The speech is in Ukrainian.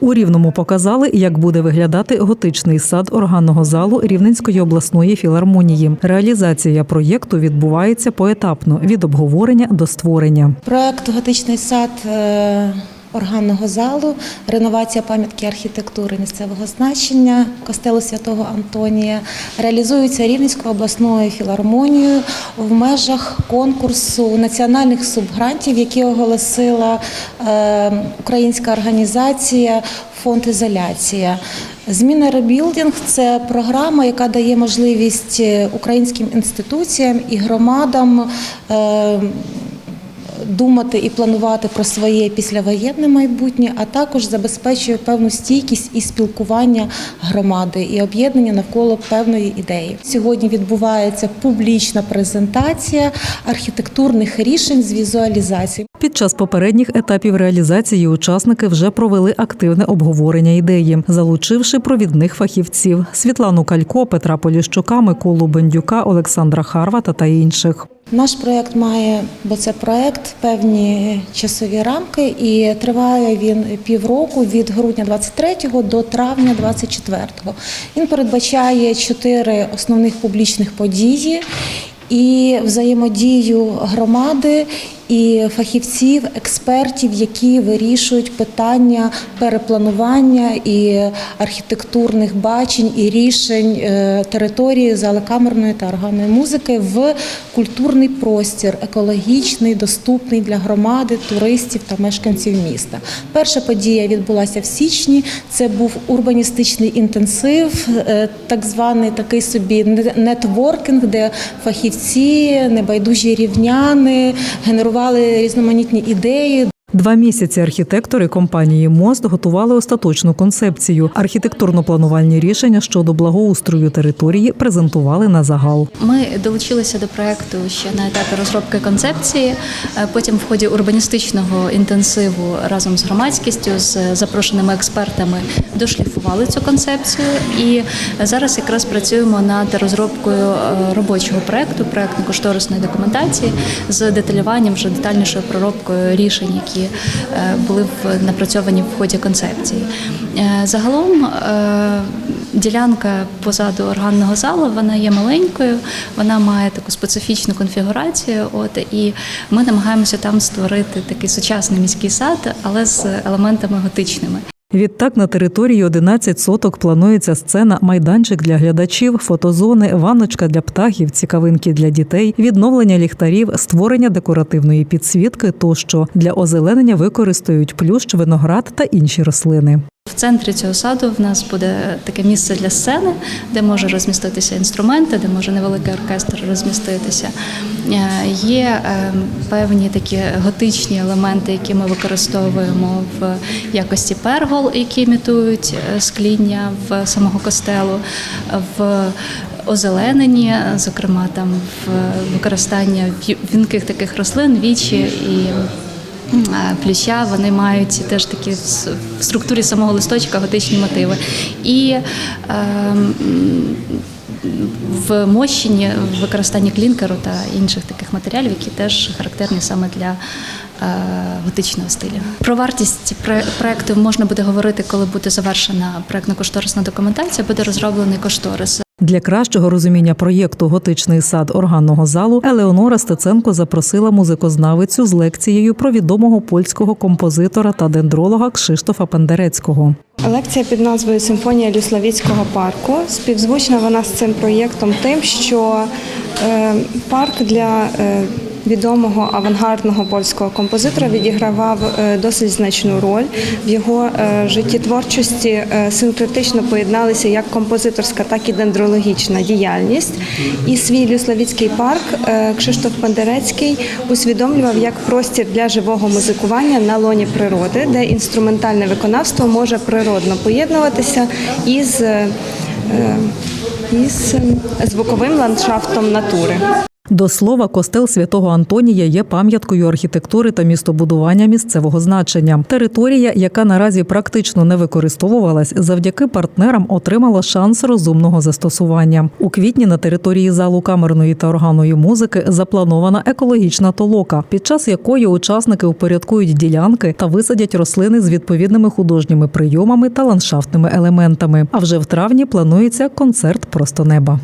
У Рівному показали, як буде виглядати готичний сад органного залу Рівненської обласної філармонії. Реалізація проєкту відбувається поетапно від обговорення до створення. Проект Готичний сад е, органного залу, реновація пам'ятки архітектури місцевого значення костелу святого Антонія реалізується Рівненською обласною філармонією в межах конкурсу національних субгрантів, які оголосила е, українська організація Фонд Ізоляція. Зміна ребілдинг це програма, яка дає можливість е, українським інституціям і громадам. Думати і планувати про своє післявоєнне майбутнє, а також забезпечує певну стійкість і спілкування громади і об'єднання навколо певної ідеї. Сьогодні відбувається публічна презентація архітектурних рішень з візуалізації. Під час попередніх етапів реалізації учасники вже провели активне обговорення ідеї, залучивши провідних фахівців Світлану Калько, Петра Поліщука, Миколу Бендюка, Олександра Харвата та інших. Наш проект має, бо це проект, певні часові рамки, і триває він півроку від грудня 23 до травня 24. Він передбачає чотири основних публічних події і взаємодію громади і фахівців, експертів, які вирішують питання перепланування і архітектурних бачень і рішень е, території зали камерної та органної музики в культурний простір, екологічний, доступний для громади, туристів та мешканців міста. Перша подія відбулася в січні. Це був урбаністичний інтенсив, е, так званий такий собі нетворкінг, де фахівці, небайдужі рівняни генерували різноманітні ідеї. Два місяці архітектори компанії Мост готували остаточну концепцію. Архітектурно-планувальні рішення щодо благоустрою території презентували на загал. Ми долучилися до проекту ще на етапі розробки концепції. е, Потім в ході урбаністичного інтенсиву разом з громадськістю, з запрошеними експертами дошліфували цю концепцію. І зараз якраз працюємо над розробкою е, робочого проекту, проектно-кошторисної документації з деталюванням, вже детальнішою проробкою рішень, які е, були напрацьовані в ході концепції. Е, Загалом е, ділянка позаду органного залу вона є маленькою, вона має таку специфічну конфігурацію. От і ми намагаємося там створити такий сучасний міський сад, але з елементами готичними. Відтак на території 11 соток планується сцена, майданчик для глядачів, фотозони, ванночка для птахів, цікавинки для дітей, відновлення ліхтарів, створення декоративної підсвітки тощо для озеленення використають плющ, виноград та інші рослини. В центрі цього саду в нас буде таке місце для сцени, де може розміститися інструменти, де може невеликий оркестр розміститися. Е, Є е, певні такі готичні елементи, які ми використовуємо в якості пергол, які імітують е, скління в самого костелу, в озелененні, зокрема там в використання вінких таких рослин, вічі і плюща, вони мають теж такі в структурі самого листочка готичні мотиви. І ем, в мощенні в використанні клінкеру та інших таких матеріалів, які теж характерні саме для е, готичного стилю. Про вартість проекту можна буде говорити, коли буде завершена проектно-кошторисна документація, буде розроблений кошторис. Для кращого розуміння проєкту Готичний сад органного залу Елеонора Стеценко запросила музикознавицю з лекцією про відомого польського композитора та дендролога Кшиштофа Пендерецького. Лекція під назвою Симфонія Люславіцького парку. Співзвучна вона з цим проєктом тим, що е, парк для е, відомого авангардного польського композитора відігравав е, досить значну роль. В його е, життєтворчості е, синкретично поєдналися як композиторська, так і дендрологічна діяльність. І свій Люславіцький парк Кшиштоф Пендерецький усвідомлював як простір для живого музикування на лоні природи, де інструментальне виконавство може природно поєднуватися із, із е, звуковим ландшафтом натури. До слова, костел святого Антонія є пам'яткою архітектури та містобудування місцевого значення. Територія, яка наразі практично не використовувалась, завдяки партнерам отримала шанс розумного застосування. У квітні на території залу камерної та органної музики запланована екологічна толока, під час якої учасники упорядкують ділянки та висадять рослини з відповідними художніми прийомами та ландшафтними елементами. А вже в травні планується концерт просто неба.